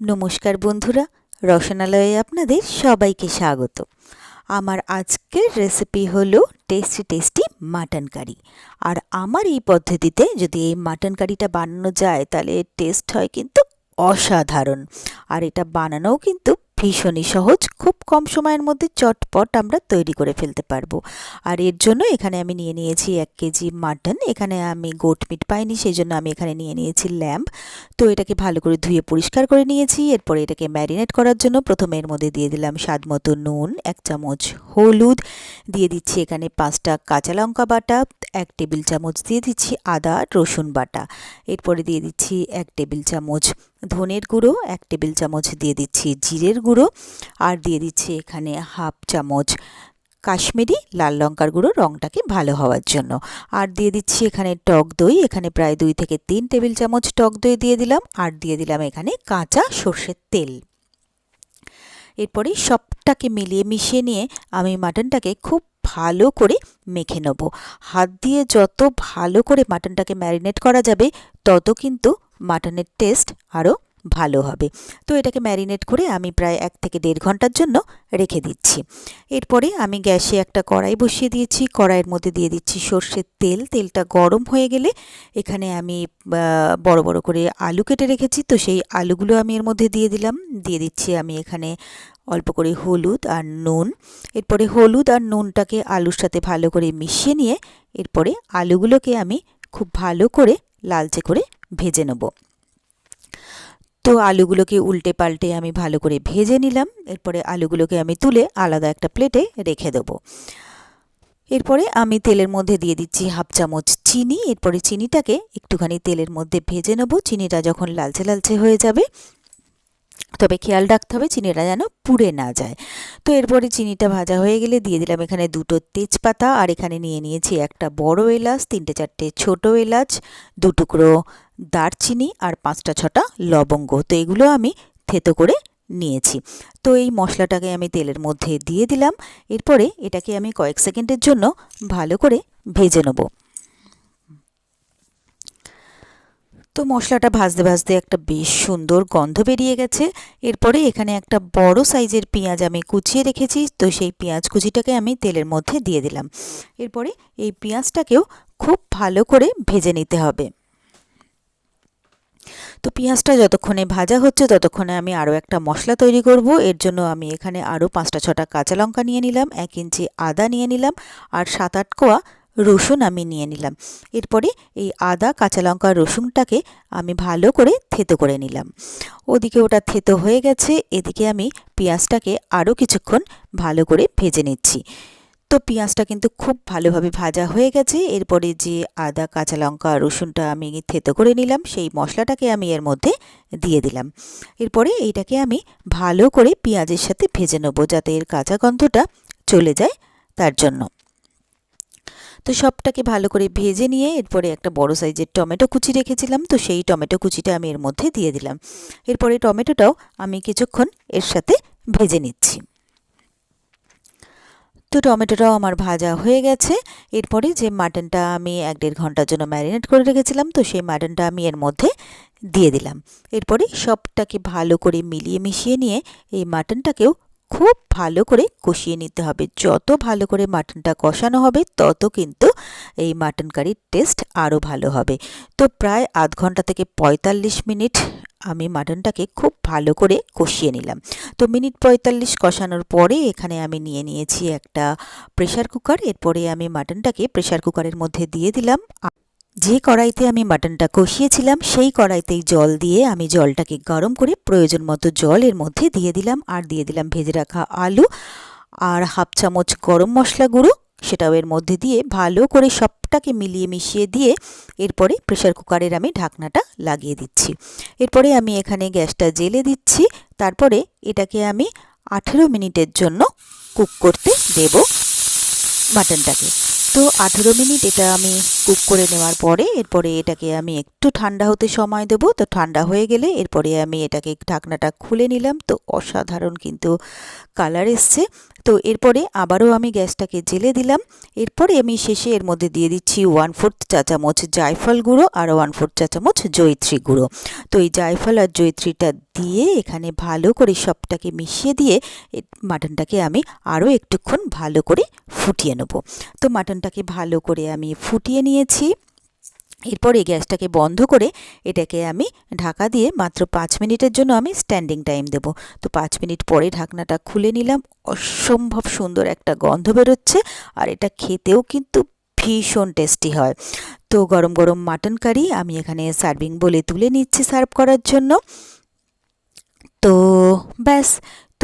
নমস্কার বন্ধুরা, রসনালয়ে আপনাদের সবাইকে স্বাগত। আমার আজকের রেসিপি হলো টেস্টি টেস্টি মাটন কারি আর আমার এই পদ্ধতিতে যদি এই মাটন কারিটা বানানো যায়, তাহলে টেস্ট হয় কিন্তু অসাধারণ। আর এটা বানানোও কিন্তু ভীষণই সহজ। খুব কম সময়ের মধ্যে চটপট আমরা তৈরি করে ফেলতে পারব। আর এর জন্য এখানে আমি নিয়ে নিয়েছি এক কেজি মাটন। এখানে আমি গোট মিট পাইনি সেই জন্য আমি এখানে নিয়ে নিয়েছি ল্যাম্প তো এটাকে ভালো করে ধুয়ে পরিষ্কার করে নিয়েছি। এরপরে এটাকে ম্যারিনেট করার জন্য প্রথমে এর মধ্যে দিয়ে দিলাম স্বাদ মতো নুন, এক চামচ হলুদ। দিয়ে দিচ্ছি এখানে পাঁচটা কাঁচা লঙ্কা বাটা, এক টেবিল চামচ দিয়ে দিচ্ছি আদা, রসুন বাটা। এরপরে দিয়ে দিচ্ছি এক টেবিল চামচ ধনের গুঁড়ো, এক টেবিল চামচ দিয়ে দিচ্ছি জিরের গুঁড়ো আর দিয়ে দিচ্ছি এখানে হাফ চামচ কাশ্মীরি লাল লঙ্কার গুঁড়ো রঙটাকে ভালো হওয়ার জন্য। আর দিয়ে দিচ্ছি এখানে টক দই, এখানে প্রায় দুই থেকে তিন টেবিল চামচ টক দই দিয়ে দিলাম। আর দিয়ে দিলাম এখানে কাঁচা সর্ষের তেল। এরপরে সবটাকে মিলিয়ে মিশিয়ে নিয়ে আমি মাটনটাকে খুব ভালো করে মেখে নেব। হাত দিয়ে যত ভালো করে মাটনটাকে ম্যারিনেট করা যাবে, তত কিন্তু মাটনের টেস্ট আরও ভালো হবে। তো এটাকে ম্যারিনেট করে আমি প্রায় এক থেকে দেড় ঘণ্টার জন্য রেখে দিচ্ছি। এরপরে আমি গ্যাসে একটা কড়াই বসিয়ে দিয়েছি। কড়াইয়ের মধ্যে দিয়ে দিচ্ছি সর্ষের তেল। তেলটা গরম হয়ে গেলে এখানে আমি বড় বড় করে আলু কেটে রেখেছি। তো সেই আলুগুলো আমি এর মধ্যে দিয়ে দিলাম। দিয়ে দিচ্ছি আমি এখানে অল্প করে হলুদ আর নুন। এরপরে হলুদ আর নুনটাকে আলুর সাথে ভালো করে মিশিয়ে নিয়ে এরপরে আলুগুলোকে আমি খুব ভালো করে লালচে করে ভেজে নেব। তো আলুগুলোকে উল্টে পাল্টে আমি ভালো করে ভেজে নিলাম। এরপরে আলুগুলোকে আমি তুলে আলাদা একটা প্লেটে রেখে দেবো। এরপরে আমি তেলের মধ্যে দিয়ে দিচ্ছি হাফ চামচ চিনি। এরপরে চিনিটাকে একটুখানি তেলের মধ্যে ভেজে নেব। চিনিটা যখন লালচে লালচে হয়ে যাবে, তবে খেয়াল রাখতে হবে চিনিটা যেন পুড়ে না যায়। তো এরপরে চিনিটা ভাজা হয়ে গেলে দিয়ে দিলাম এখানে দুটো তেজপাতা। আর এখানে নিয়ে নিয়েছি একটা বড় এলাচ, তিনটে চারটে ছোট এলাচ, দু টুকরো দারচিনি আর পাঁচটা ছটা লবঙ্গ। তো এগুলো আমি থেতো করে নিয়েছি। তো এই মশলাটাকে আমি তেলের মধ্যে দিয়ে দিলাম। এরপরে এটাকে আমি কয়েক সেকেন্ডের জন্য ভালো করে ভেজে নেব। তো মশলাটা ভাজতে ভাজতে একটা বেশ সুন্দর গন্ধ বেরিয়ে গেছে। এরপরে এখানে একটা বড় সাইজের পেঁয়াজ আমি কুচিয়ে রেখেছি। তো সেই পেঁয়াজ কুচিটাকে আমি তেলের মধ্যে দিয়ে দিলাম। এরপরে এই পেঁয়াজটাকেও খুব ভালো করে ভেজে নিতে হবে। তো পেঁয়াজটা যতক্ষণে ভাজা হচ্ছে, ততক্ষণে আমি আরও একটা মশলা তৈরি করব। এর জন্য আমি এখানে আরও পাঁচটা, ছটা কাঁচা লঙ্কা নিয়ে নিলাম, এক ইঞ্চি আদা নিয়ে নিলাম আর সাত, আট কোয়া রসুন আমি নিয়ে নিলাম। এরপরে এই আদা, কাঁচা লঙ্কা, রসুনটাকে আমি ভালো করে থেতো করে নিলাম। ওদিকে ওটা থেতো হয়ে গেছে, এদিকে আমি পেঁয়াজটাকে আরও কিছুক্ষণ ভালো করে ভেজে নিচ্ছি। তো পেঁয়াজটা কিন্তু খুব ভালোভাবে ভাজা হয়ে গেছে। এরপরে যে আদা, কাঁচা লঙ্কা, রসুনটা আমি থেতো করে নিলাম, সেই মশলাটাকে আমি এর মধ্যে দিয়ে দিলাম। এরপরে এইটাকে আমি ভালো করে পেঁয়াজের সাথে ভেজে নেব যাতে এর কাঁচা গন্ধটা চলে যায় তার জন্য। তো সবটাকে ভালো করে ভেজে নিয়ে এরপরে একটা বড় সাইজের টমেটো কুচি রেখেছিলাম, তো সেই টমেটো কুচিটা আমি এর মধ্যে দিয়ে দিলাম। এরপরে টমেটোটাও আমি কিছুক্ষণ এর সাথে ভেজে নিচ্ছি। তো টমেটোটাও আমার ভাজা হয়ে গেছে। এরপরে যে মাটনটা আমি এক দেড় ঘণ্টার জন্য ম্যারিনেট করে রেখেছিলাম, তো সেই মাটনটা আমি এর মধ্যে দিয়ে দিলাম। এরপরে সবটাকে ভালো করে মিলিয়ে মিশিয়ে নিয়ে এই মাটনটাকেও খুব ভালো করে কষিয়ে নিতে হবে। যত ভালো করে মাটনটা কষানো হবে, তত কিন্তু এই মাটন কারির টেস্ট আরও ভালো হবে। তো প্রায় আধ ঘণ্টা থেকে পঁয়তাল্লিশ মিনিট আমি মাটনটাকে খুব ভালো করে কষিয়ে নিলাম। তো মিনিট পঁয়তাল্লিশ কষানোর পরে এখানে আমি নিয়ে নিয়েছি একটা প্রেশার কুকার। এরপরে আমি মাটনটাকে প্রেশার কুকারের মধ্যে দিয়ে দিলাম। যে কড়াইতে আমি মাটনটা কষিয়েছিলাম, সেই কড়াইতেই জল দিয়ে আমি জলটাকে গরম করে প্রয়োজন মতো জল এর মধ্যে দিয়ে দিলাম। আর দিয়ে দিলাম ভেজে রাখা আলু আর হাফ চামচ গরম মশলা গুঁড়ো। সেটাও এর মধ্যে দিয়ে ভালো করে সবটাকে মিলিয়ে মিশিয়ে দিয়ে এরপরে প্রেশার কুকারের আমি ঢাকনাটা লাগিয়ে দিচ্ছি। এরপরে আমি এখানে গ্যাসটা জেলে দিচ্ছি। তারপরে এটাকে আমি আঠেরো মিনিটের জন্য কুক করতে দেব মাটনটাকে। তো আঠেরো মিনিট এটা আমি কুক করে নেওয়ার পরে, এরপরে এটাকে আমি একটু ঠান্ডা হতে সময় দেবো। তো ঠান্ডা হয়ে গেলে এরপরে আমি এটাকে ঢাকনাটা খুলে নিলাম। তো অসাধারণ কিন্তু কালার এসছে। তো এরপরে আবারও আমি গ্যাসটাকে জেলে দিলাম। এরপরে আমি শেষে এর মধ্যে দিয়ে দিচ্ছি ওয়ান ফোর্থ চা চামচ জায়ফল গুঁড়ো আর ওয়ান ফোর্থ চা চামচ জয়িত্রী গুঁড়ো। তো এই জায়ফল আর জয়িত্রীটা দিয়ে এখানে ভালো করে সবটাকে মিশিয়ে দিয়ে মাটনটাকে আমি আরও একটুক্ষণ ভালো করে ফুটিয়ে নেব। তো মাটনটাকে ভালো করে আমি ফুটিয়ে নিয়েছি। এরপরে গ্যাসটাকে বন্ধ করে এটাকে আমি ঢাকা দিয়ে মাত্র পাঁচ মিনিটের জন্য আমি স্ট্যান্ডিং টাইম দেব। তো পাঁচ মিনিট পরে ঢাকনাটা খুলে নিলাম। অসম্ভব সুন্দর একটা গন্ধ বেরোচ্ছে আর এটা খেতেও কিন্তু ভীষণ টেস্টি হয়। তো গরম গরম মাটন কারি আমি এখানে সার্ভিং বলে তুলে নিচ্ছি সার্ভ করার জন্য। তো ব্যাস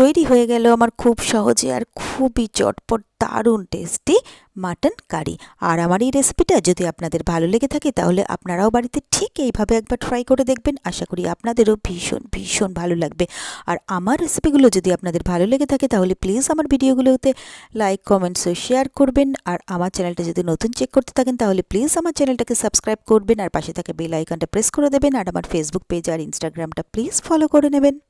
তৈরি হয়ে গেল আমার খুব সহজে আর খুবই চটপট, দারুণ টেস্টি মাটন কারি আর আমার এই রেসিপিটা যদি আপনাদের ভালো লেগে থাকে তাহলে আপনারাও বাড়িতে ঠিক এইভাবে একবার ট্রাই করে দেখবেন। আশা করি আপনাদেরও ভীষণ ভীষণ ভালো লাগবে। আর আমার রেসিপিগুলো যদি আপনাদের ভালো লেগে থাকে তাহলে প্লিজ আমার ভিডিওগুলোতে লাইক কমেন্টস ও শেয়ার করবেন। আর আমার চ্যানেলটা যদি নতুন চেক করতে থাকেন তাহলে প্লিজ আমার চ্যানেলটাকে সাবস্ক্রাইব করবেন। আর পাশে থাকা বেল আইকনটা প্রেস করে দেবেন। আর আমার ফেসবুক পেজ আর ইনস্টাগ্রামটা প্লিজ ফলো করে নেবেন।